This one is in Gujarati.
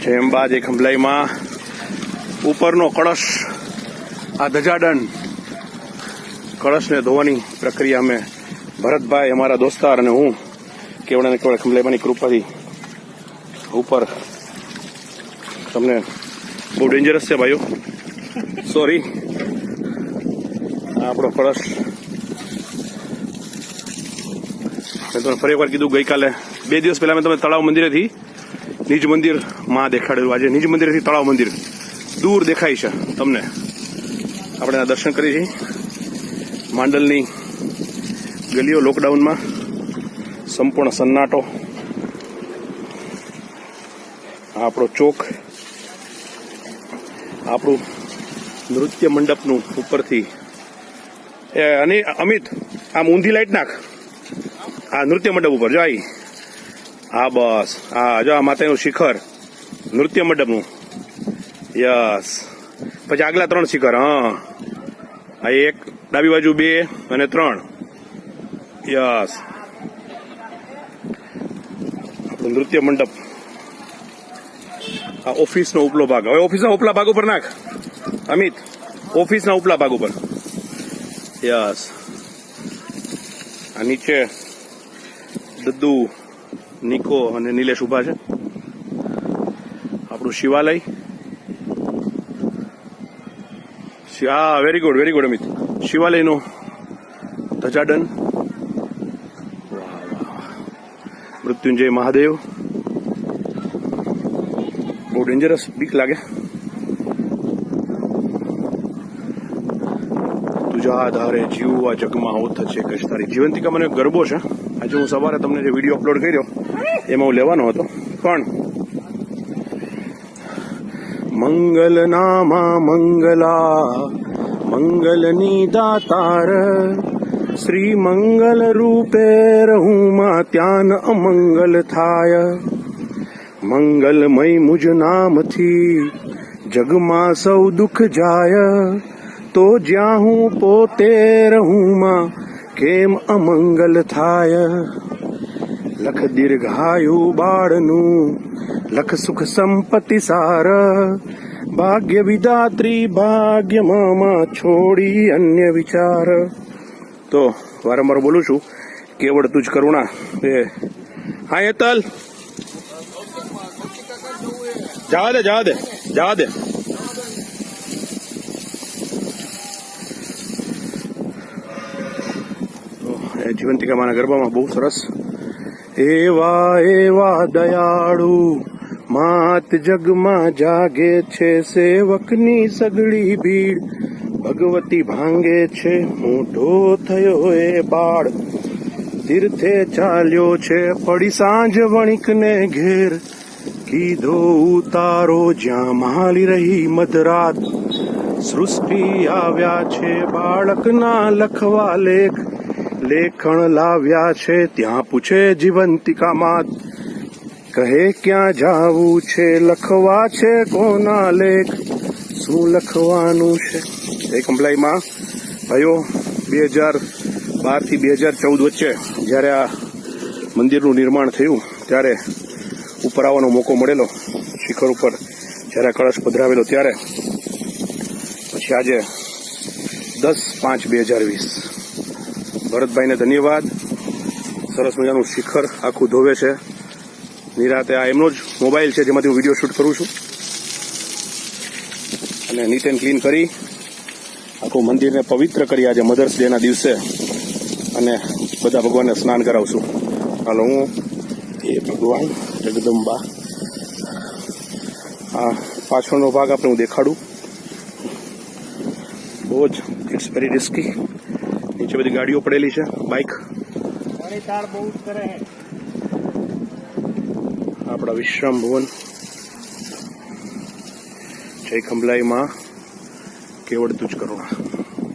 જેમ બાદ એક ખંભલાઈમાં ઉપરનો કળશ, આ ધજાડન કળશને ધોવાની પ્રક્રિયા અમે ભરતભાઈ અમારા દોસ્તાર અને હું કેવડાને કેવડા ખંભલાઈમાની કૃપાથી ઉપર તમને બહુ ડેન્જરસ છે ભાઈઓ. સોરી આપણો કળશ. મેં તમને ફરી એકવાર કીધું ગઈકાલે, બે દિવસ પહેલા મેં તમે તળાવ મંદિરેથી નિજ મંદિરમાં દેખાડેલું. આજે નિજ મંદિરથી તળાવ મંદિર દૂર દેખાય છે તમને. આપણે આ દર્શન કરી છીએ માંડલની ગલીઓ લોકડાઉનમાં સંપૂર્ણ સન્નાટો. આપણો ચોક. આપણું નૃત્ય મંડપનું ઉપરથી. એ અને અમિત, આમ ઊંધી લાઈટ નાખ. આ નૃત્ય મંડપ ઉપર. જો આઈ હા, બસ. હા, જો આ માતાનું શિખર, નૃત્ય મંડપનું. યસ. પછી આગલા ત્રણ શિખર, હા. આ એક, ડાબી બાજુ બે અને ત્રણ. યસ. નૃત્ય મંડપ. આ ઓફિસનો ઉપલો ભાગ. હવે ઓફિસના ઉપલા ભાગ ઉપર નાખ. અમિત, ઓફિસના ઉપલા ભાગ ઉપર. યસ. આ નીચે, દદ્દુ નિકો અને નિલેશ ઊભા છે. આપણું શિવાલય. હા very good very good Amit. શિવાલયનું ધજાડન. મૃત્યુંજય મહાદેવ. બહુ ડેન્જરસ બીક લાગે. તુજા આધારે જીવવા જગમાં હોત છે કશ તારી જીવંતિકા મને ગરબો છે. આજે હું સવારે તમને જે વીડિયો અપલોડ કર્યો, એમાં હું લેવાનો હતો. પણ મંગલ નામા મંગલા, મંગલની દાતાર શ્રી મંગલ રૂપે રહું માં ત્યાં અમંગલ થાય. મંગલમય મુજ નામથી જગમાં સૌ દુઃખ જાય. તો જ્યાં હું પોતે રહુંમાં કેમ અમંગલ થાય? લખ દીર્ઘાયુ બાળનું, લખ સુખ સંપત્તિ સાર. ભાગ્ય વિદાત્રી ભાગ્ય મામા છોડી અન્ય વિચાર. તો વારંવાર બોલું છું, કેવળ તુજ કરુણા. એ, હા એતલ જા દે જા દે જા દે. જીવંતિકા માના ગરબામાં બહુ સરસ. એવા એવા દયાળુ માત જગમાં જાગે છે સેવકની સગળી ભીડ. ભગવતી ભાંગે છે, મોઢો થયો એ બાળ. તીર્થે ચાલ્યો છે, પડી સાંજ વણિકને ઘેર. કીધો ઉતારો, જ્યાં માલી રહી મધરાત. સૃષ્ટિ આવ્યા છે બાળકના લખવા લેખ. લેખણ લાવ્યા છે, ત્યાં પૂછે જીવંતિકા માત કહે, ક્યાં જાવું છે, લખવા છે કોના લેખ? શું લખવાનું છે? એ કમ્પ્લાઈમાં ભાઈઓ બે હજાર બારથી બે હજાર ચૌદ વચ્ચે, જ્યારે આ મંદિરનું નિર્માણ થયું, ત્યારે ઉપર આવવાનો મોકો મળેલો, શિખર ઉપર, જ્યારે કળશ પધરાવેલો ત્યારે. પછી આજે દસ પાંચ બે હજાર વીસ. ભરતભાઈને ધન્યવાદ. સરસ મજાનું શિખર આખું ધોવે છે. નિરાતે આ એમનો જ મોબાઈલ છે જેમાંથી હું વીડિયો શૂટ કરું છું. અને નીટ એન્ડ ક્લીન કરી આખું મંદિરને પવિત્ર કરી આજે મધર્સ ડેના દિવસે. અને બધા ભગવાનને સ્નાન કરાવશું. હાલો, હું એ ભગવાન જગદંબા. આ પાછળનો ભાગ આપણે હું દેખાડું. બહુ જ ઇટ્સ વેરી રિસ્કી નીચે બધી ગાડીઓ પડેલી છે બાઇક આપણા વિશ્રામ ભુવન. જય ખંભલાઈમાં કેવડ તુજ કરવા